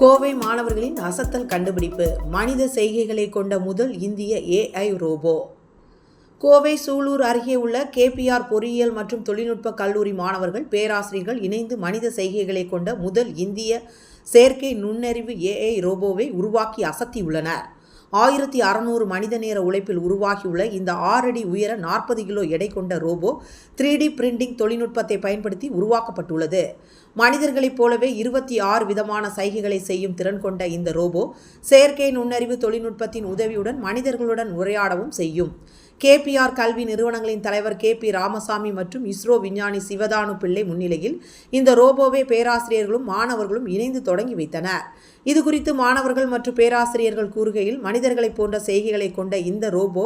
கோவை மாணவர்களின் அசத்தல் கண்டுபிடிப்பு மனித செய்கைகளை கொண்ட முதல் இந்திய ஏஐ ரோபோ. கோவை சூலூர் அருகே உள்ள கேபிஆர் பொறியியல் மற்றும் தொழில்நுட்ப கல்லூரி மாணவர்கள் பேராசிரியர்கள் இணைந்து மனித செய்கைகளை கொண்ட முதல் இந்திய செயற்கை நுண்ணறிவு ஏஐ ரோபோவை உருவாக்கி அசத்தியுள்ளனர். ஆயிரத்தி அறநூறு மனித நேர உழைப்பில் உருவாகியுள்ள இந்த ஆறடி உயர நாற்பது கிலோ எடை கொண்ட ரோபோ த்ரீ டி பிரிண்டிங் தொழில்நுட்பத்தை பயன்படுத்தி உருவாக்கப்பட்டுள்ளது. மனிதர்களைப் போலவே இருபத்தி ஆறு விதமான சைகைகளை செய்யும் திறன் கொண்ட இந்த ரோபோ செயற்கை நுண்ணறிவு தொழில்நுட்பத்தின் உதவியுடன் மனிதர்களுடன் உரையாடவும் செய்யும். கேபிஆர் கல்வி நிறுவனங்களின் தலைவர் கே பி ராமசாமி மற்றும் இஸ்ரோ விஞ்ஞானி சிவதானு பிள்ளை முன்னிலையில் இந்த ரோபோவை பேராசிரியர்களும் மாணவர்களும் இணைந்து தொடங்கி வைத்தனர். இது குறித்து மாணவர்கள் மற்றும் பேராசிரியர்கள் கூறுகையில் மனிதர்களைப் போன்ற செய்கைகளை கொண்ட இந்த ரோபோ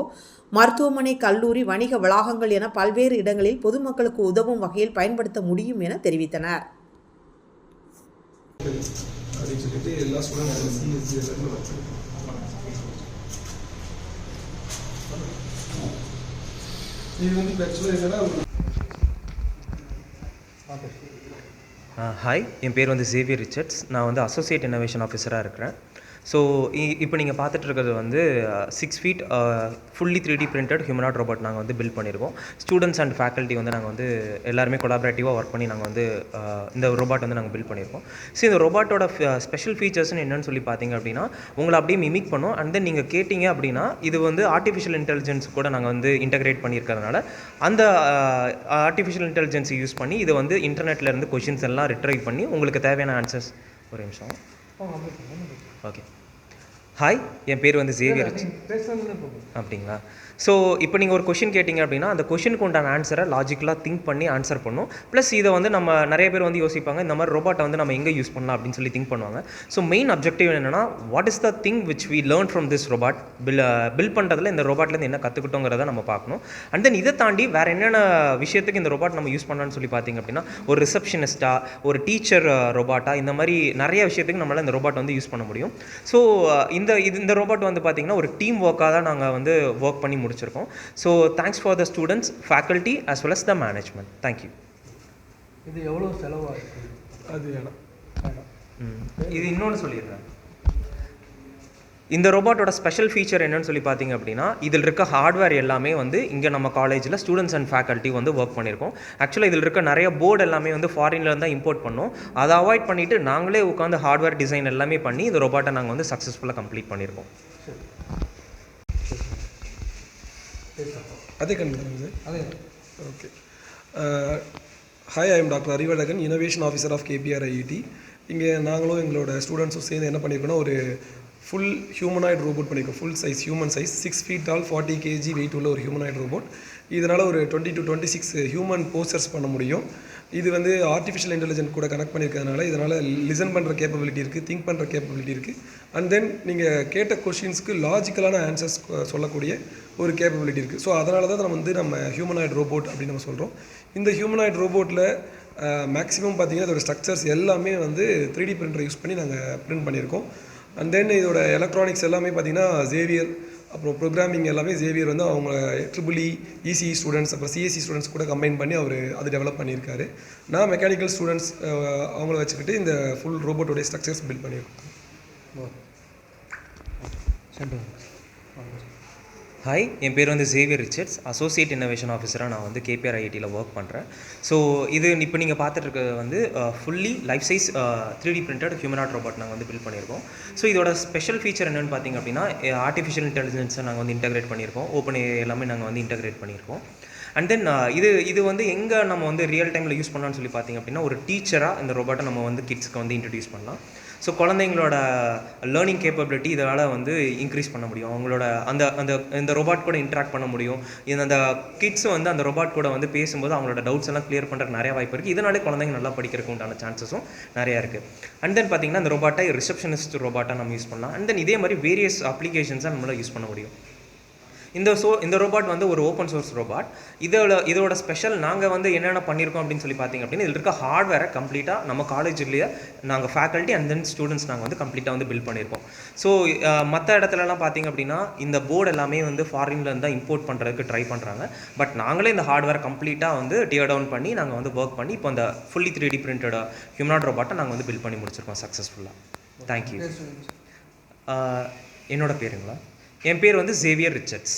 மருத்துவமனை கல்லூரி வணிக வளாகங்கள் என பல்வேறு இடங்களில் பொதுமக்களுக்கு உதவும் வகையில் பயன்படுத்த முடியும் என தெரிவித்தனர். அப்படின்னு சொல்லிட்டு எல்லா ஸ்டூடெண்ட்ஸ் சிஎஸ்சி எல்லாருமே வச்சிருக்கோம் இது வந்து இப்போ ஆக்சுவலாக ஹாய் என் பேர் வந்து சேவியர் ரிச்சர்ட்ஸ் நான் வந்து அசோசியேட் இன்னோவேஷன் ஆஃபீஸராக இருக்கிறேன். ஸோ இப்போ நீங்கள் பார்த்துட்டு இருக்கிறது வந்து six feet fully three D printed humanoid robot நாங்கள் வந்து பில்ட் பண்ணியிருக்கோம் ஸ்டூடெண்ட்ஸ் அண்ட் ஃபேக்கல்ட்டி வந்து நாங்கள் வந்து எல்லாருமே கொலாபரேட்டிவாக ஒர்க் பண்ணி நாங்கள் வந்து இந்த ரோபாட் வந்து நாங்கள் பில்ட் பண்ணியிருக்கோம் ஸோ இந்த ரோபாட்டோட ஸ்பெஷல் ஃபீச்சர்ஸ்னு என்னென்னு சொல்லி பார்த்தீங்க அப்படின்னா உங்களை அப்படியே மிமிக் பண்ணும். அண்ட் தென் நீங்கள் கேட்டிங்க அப்படின்னா இது வந்து ஆர்டிஃபிஷியல் இன்டெலிஜென்ஸ் கூட நாங்கள் வந்து இன்டகிரேட் பண்ணியிருக்கிறதுனால அந்த ஆர்டிஃபிஷியல் இன்டெலிஜென்ஸை யூஸ் பண்ணி இதை வந்து இன்டர்நெட்டில் இருந்து கொஷின்ஸ் எல்லாம் ரிட்ரைவ் பண்ணி உங்களுக்கு தேவையான ஆன்சர்ஸ் ஒரு நிமிஷம். 报告，OK。ஹாய் என் பேர் வந்து ஜேவியர் அப்படிங்களா? ஸோ இப்போ நீங்கள் ஒரு கொஷின் கேட்டிங்க அப்படின்னா அந்த கொஷினுக்கு உண்டான ஆன்சரை லாஜிக்கலாக திங்க் பண்ணி ஆன்சர் பண்ணும். ப்ளஸ் இதை வந்து நம்ம நிறைய பேர் வந்து யோசிப்பாங்க இந்த மாதிரி ரோபாட்டை வந்து நம்ம எங்கே யூஸ் பண்ணலாம் அப்படின்னு சொல்லி திங்க் பண்ணுவாங்க. ஸோ மெயின் அப்ஜெக்டிவ் என்னென்னா what is the thing which we learn from this robot build build பண்ணுறதுல இந்த ரோபாட்லேருந்து என்ன கற்றுக்கிட்டோங்கிறத நம்ம பார்க்கணும். அண்ட் தென் இதை தாண்டி வேறு என்னென்ன விஷயத்துக்கு இந்த ரோபாட் நம்ம யூஸ் பண்ணலாம்னு சொல்லி பார்த்தீங்க அப்படின்னா ஒரு ரிசப்ஷனிஸ்ட்டாக ஒரு டீச்சர் ரோபாட்டா இந்த மாதிரி நிறைய விஷயத்துக்கு நம்மளால் இந்த ரோபாட் வந்து யூஸ் பண்ண முடியும். ஸோ இந்த இது இந்த ரோபாட் வந்து பார்த்திங்கன்னா ஒரு டீம் ஒர்க்காக தான் நாங்கள் வந்து ஒர்க் பண்ணி முடிச்சிருக்கோம். So thanks for the students faculty as well as the management thank you இது எவ்வளோ செலவாயிருக்கு? அது வேணாம். வேணாம் இது இன்னொன்று சொல்லிடுறேன். இந்த ரோபாட்டோட ஸ்பெஷல் ஃபீச்சர் என்னன்னு சொல்லி பார்த்தீங்க அப்படின்னா இதில் இருக்க ஹார்ட்வேர் எல்லாமே வந்து இங்கே நம்ம காலேஜில் ஸ்டூடெண்ட்ஸ் அண்ட் ஃபேக்கல்ட்டி வந்து ஒர்க் பண்ணியிருக்கோம். ஆக்சுவலாக இதில் இருக்க நிறைய போர்டு எல்லாமே வந்து ஃபாரின்ல தான் இம்போர்ட் பண்ணோம். அதை அவாய்ட் பண்ணிவிட்டு நாங்களே உட்காந்து ஹார்ட்வேர் டிசைன் எல்லாமே பண்ணி இந்த ரோபாட்டை நாங்கள் வந்து சக்ஸஸ்ஃபுல்லாக கம்ப்ளீட் பண்ணியிருக்கோம். அதே கண்டிப்பாக அதே okay hi I am doctor Arivazhagan innovation officer of KPRIT இங்கே நாங்களும் எங்களோட ஸ்டூடெண்ட்ஸும் சேர்ந்து என்ன பண்ணியிருக்கோன்னா ஒரு ஃபுல் ஹியூமனாய்டு ரோபோட் பண்ணியிருக்கோம். Full size human size six feet all forty KG weight உள்ள ஒரு ஹியூமனாய்டு ரோபோட் இதனால் ஒரு twenty two twenty six human postures பண்ண முடியும். இது வந்து ஆர்டிஃபிஷியல் இன்டெலிஜென்ட் கூட கனெக்ட் பண்ணியிருக்கிறதுனால இதனால் லிசன் பண்ணுற கேப்பபிலிட்டி இருக்குது திங்க் பண்ணுற கேப்பபிலிட்டி இருக்குது அண்ட் தென் நீங்கள் கேட்ட கொஷின்ஸ்க்கு லாஜிக்கலான ஆன்சர்ஸ் சொல்லக்கூடிய ஒரு கேப்பபிலிட்டி இருக்குது ஸோ அதனால தான் நம்ம வந்து நம்ம ஹியூமனாய்டு ரோபோட் அப்படின்னு நம்ம சொல்கிறோம் இந்த ஹியூமனாய்டு ரோபோட்டில் மேக்ஸிமம் பார்த்தீங்கன்னா இதோட ஸ்ட்ரக்சர்ஸ் எல்லாமே வந்து த்ரீ டி பிரிண்டரை யூஸ் பண்ணி நாங்கள் பிரிண்ட் பண்ணியிருக்கோம். அண்ட் தென் இதோட எலக்ட்ரானிக்ஸ் எல்லாமே பார்த்தீங்கன்னா ஜேவியர் அப்புறம் ப்ரோக்ராமிங் எல்லாமே ஜேவியர் வந்து அவங்க ட்ரிபிள் இ இசி ஸ்டூடெண்ட்ஸ் அப்புறம் சிஎஸ்சி ஸ்டூடெண்ட்ஸ் கூட கம்பைன் பண்ணி அவர் அது டெவலப் பண்ணியிருக்காரு. நான் மெக்கானிக்கல் ஸ்டூடெண்ட்ஸ் அவங்கள வச்சுக்கிட்டு இந்த ஃபுல் ரோபோட்டோடைய ஸ்ட்ரக்சர்ஸ் பில்ட் பண்ணியிருக்கோம். சென்டர் ஹாய் என் பேர் வந்து ஜேவியர் ரிச்சர்ட்ஸ் அசோசியேட் இன்னோவேஷன் ஆஃபீஸராக நான் வந்து கேபிஆர் ஐஐடியில் ஒர்க் பண்ணுறேன் ஸோ இது இப்போ நீங்கள் பார்த்துட்டு இருக்கிறது வந்து fully life size three D printed humanoid robot நாங்கள் வந்து பில்ட் பண்ணியிருக்கோம் ஸோ இதோட ஸ்பெஷல் ஃபீச்சர் என்னென்னு பார்த்தீங்க அப்படின்னா ஆர்டிஃபிஷியல் இன்டெலிஜென்ஸை நாங்கள் வந்து இன்டகிரேட் பண்ணியிருக்கோம் ஓப்பன் எல்லாமே நாங்கள் வந்து இன்டகிரேட் பண்ணியிருக்கோம் அண்ட் தென் இது இது வந்து எங்கே நம்ம வந்து ரியல் டைமில் யூஸ் பண்ணலாம்னு சொல்லி பார்த்தீங்க அப்படின்னா ஒரு டீச்சராக இந்த ரோபோட்டை நம்ம வந்து கிட்ஸ்க்கு வந்து இன்ட்ரடியூஸ் பண்ணலாம். ஸோ குழந்தைங்களோட லேர்னிங் கேப்பபிலிட்டி இதனால் வந்து இன்க்ரீஸ் பண்ண முடியும். அவங்களோட அந்த அந்த இந்த ரோபாட் கூட இன்ட்ராக்ட் பண்ண முடியும். இந்த அந்த கிட்ஸ் வந்து அந்த ரோபாட் கூட வந்து பேசும்போது அவங்களோட டவுட்ஸ் எல்லாம் கிளியர் பண்ணுறதுக்கு நிறைய வாய்ப்பு இருக்குது இதனாலே குழந்தைங்க நல்லா படிக்கிறதுக்கு உண்டான சான்சஸும் நிறையா இருக்குது அண்ட் தென் பார்த்தீங்கன்னா அந்த ரோபாட்டை ரிசப்ஷனிஸ்ட் ரோபாட்டாக நம்ம யூஸ் பண்ணலாம். அண்ட் தென் இதே மாதிரி வேரியஸ் அப்ளிகேஷன்ஸாக நம்மளால் யூஸ் பண்ண முடியும். இந்த சோ இந்த ரோபாட் வந்து ஒரு ஓப்பன் சோர்ஸ் ரோபாட் இதோட இதோட ஸ்பெஷல் நாங்கள் வந்து என்னென்ன பண்ணியிருக்கோம் அப்படின்னு சொல்லி பார்த்தீங்க அப்படின்னா இதில் இருக்க ஹார்ட்வேரை கம்ப்ளீட்டாக நம்ம காலேஜ்லேயே நாங்கள் ஃபேக்கல்ட்டி அண்ட் தென் ஸ்டூடெண்ட்ஸ் நாங்கள் வந்து கம்ப்ளீட்டாக வந்து பில்ட் பண்ணியிருக்கோம் ஸோ மற்ற இடத்துலலாம் பார்த்தீங்க அப்படின்னா இந்த போர்டு எல்லாமே வந்து ஃபாரின்லேருந்து தான் இம்போர்ட் பண்ணுறதுக்கு ட்ரை பண்ணுறாங்க பட் நாங்களே இந்த ஹார்ட்வேர் கம்ப்ளீட்டாக வந்து டியர் டவுன் பண்ணி நாங்கள் வந்து ஒர்க் பண்ணி இப்போ இந்த fully three D printed humanoid ரோபாட்டை நாங்கள் வந்து பில்ட் பண்ணி முடிச்சிருக்கோம் சக்ஸஸ்ஃபுல்லாக தேங்க்யூ என்னோட பேருங்களா? என் பேர் வந்து சேவியர் ரிச்சர்ட்ஸ்